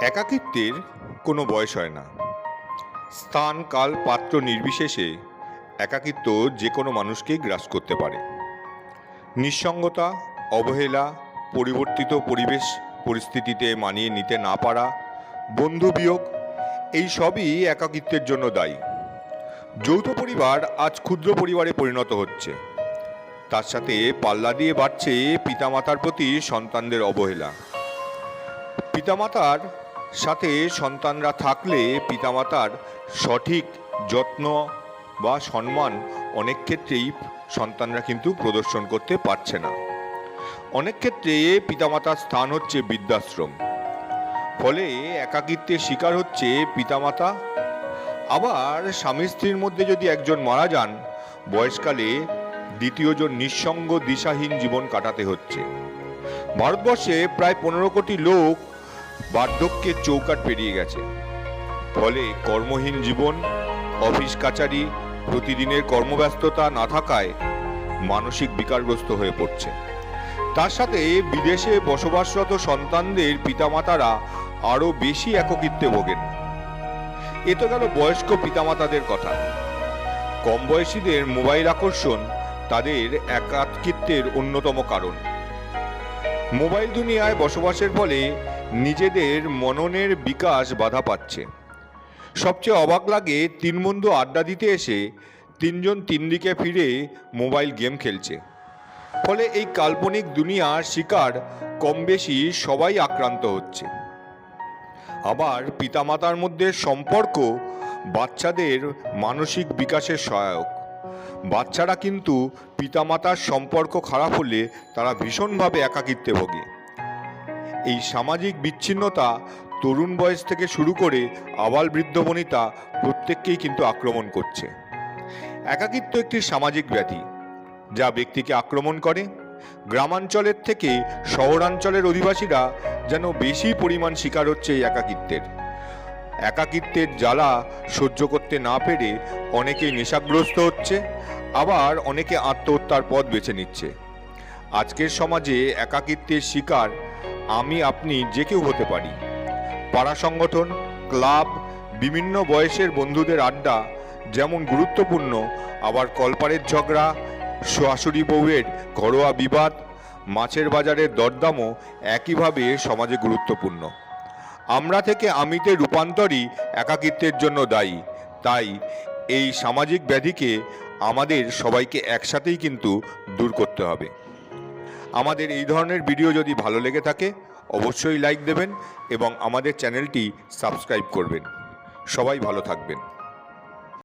একাকিত্বের কোনো বয়স হয় না। স্থান, কাল, পাত্র নির্বিশেষে একাকিত্ব যে কোনো মানুষকেই গ্রাস করতে পারে। নিঃসঙ্গতা, অবহেলা, পরিবর্তিত পরিবেশ, পরিস্থিতিতে মানিয়ে নিতে না পারা, বন্ধু বিয়োগ, এই সবই একাকিত্বের জন্য দায়ী। যৌথ পরিবার আজ ক্ষুদ্র পরিবারে পরিণত হচ্ছে। তার সাথে পাল্লা দিয়ে বাড়ছে পিতামাতার প্রতি সন্তানদের অবহেলা। পিতামাতার সাথে সন্তানরা থাকলে পিতামাতার সঠিক যত্ন বা সম্মান অনেক ক্ষেত্রেই সন্তানরা কিন্তু প্রদর্শন করতে পারছে না। অনেক ক্ষেত্রে পিতামাতার স্থান হচ্ছে বৃদ্ধাশ্রম। ফলে একাকিত্বের শিকার হচ্ছে পিতামাতা। আবার স্বামী স্ত্রীর মধ্যে যদি একজন মারা যান, বয়সকালে দ্বিতীয়জন নিঃসঙ্গ দিশাহীন জীবন কাটাতে হচ্ছে। ভারতবর্ষে প্রায় পনেরো কোটি লোক বার্ধক্যের চৌকাট পেরিয়ে গেছে। ফলে কর্মহীন জীবন, অফিস কাচারি, প্রতিদিনের কর্মব্যস্ততা না থাকায় মানসিক বিকারগ্রস্ত হয়ে পড়ছে। তার সাথে বিদেশে বসবাসরত সন্তানদের পিতামাতারা আরও বেশি এককিত্বে ভোগেন। এ তো গেল বয়স্ক পিতামাতাদের কথা। কম বয়সীদের মোবাইল আকর্ষণ তাদের একাকিত্বের অন্যতম কারণ। মোবাইল দুনিয়ায় বসবাসের ফলে নিজেদের মননের বিকাশ বাধা পাচ্ছে। সবচেয়ে অবাক লাগে তিন বন্ধু আড্ডা দিতে এসে তিনজন তিন দিকে ফিরে মোবাইল গেম খেলছে। ফলে এই কাল্পনিক দুনিয়ার শিকার কম বেশি সবাই আক্রান্ত হচ্ছে। আবার পিতামাতার মধ্যে সম্পর্ক বাচ্চাদের মানসিক বিকাশের সহায়ক। বাচ্চারা কিন্তু পিতামাতার সম্পর্ক খারাপ হলে তারা ভীষণভাবে একাকিত্বে ভোগে। এই সামাজিক বিচ্ছিন্নতা তরুণ বয়স থেকে শুরু করে আবাল বৃদ্ধ বনিতা প্রত্যেককেই কিন্তু আক্রমণ করছে। একাকিত্ব একটি সামাজিক ব্যাধি, যা ব্যক্তিকে আক্রমণ করে। গ্রামাঞ্চলের থেকে শহরাঞ্চলের অধিবাসীরা যেন বেশি পরিমাণ শিকার হচ্ছে এই একাকিত্বের। একাকিত্বের জ্বালা সহ্য করতে না পেরে অনেকেই নেশাগ্রস্ত হচ্ছে, আবার অনেকে আত্মহত্যার পথ বেছে নিচ্ছে। আজকের সমাজে একাকিত্বের শিকার আমি আপনি যে কেউ হতে পারি। পাড়া সংগঠন, ক্লাব, বিভিন্ন বয়সের বন্ধুদের আড্ডা যেমন গুরুত্বপূর্ণ, আবার কলপারের ঝগড়া শাশুড়ি বউয়ের ঘরোয়া বিবাদ, মাছের বাজারের দরদামও একইভাবে সমাজে গুরুত্বপূর্ণ। আমরা থেকে আমিতে রূপান্তরই একাকিত্বের জন্য দায়ী। তাই এই সামাজিক ব্যাধিকে আমাদের সবাইকে একসাথেই কিন্তু দূর করতে হবে। আমাদের এই ধরনের ভিডিও যদি ভালো লেগে থাকে, অবশ্যই লাইক দেবেন এবং আমাদের চ্যানেলটি সাবস্ক্রাইব করবেন। সবাই ভালো থাকবেন।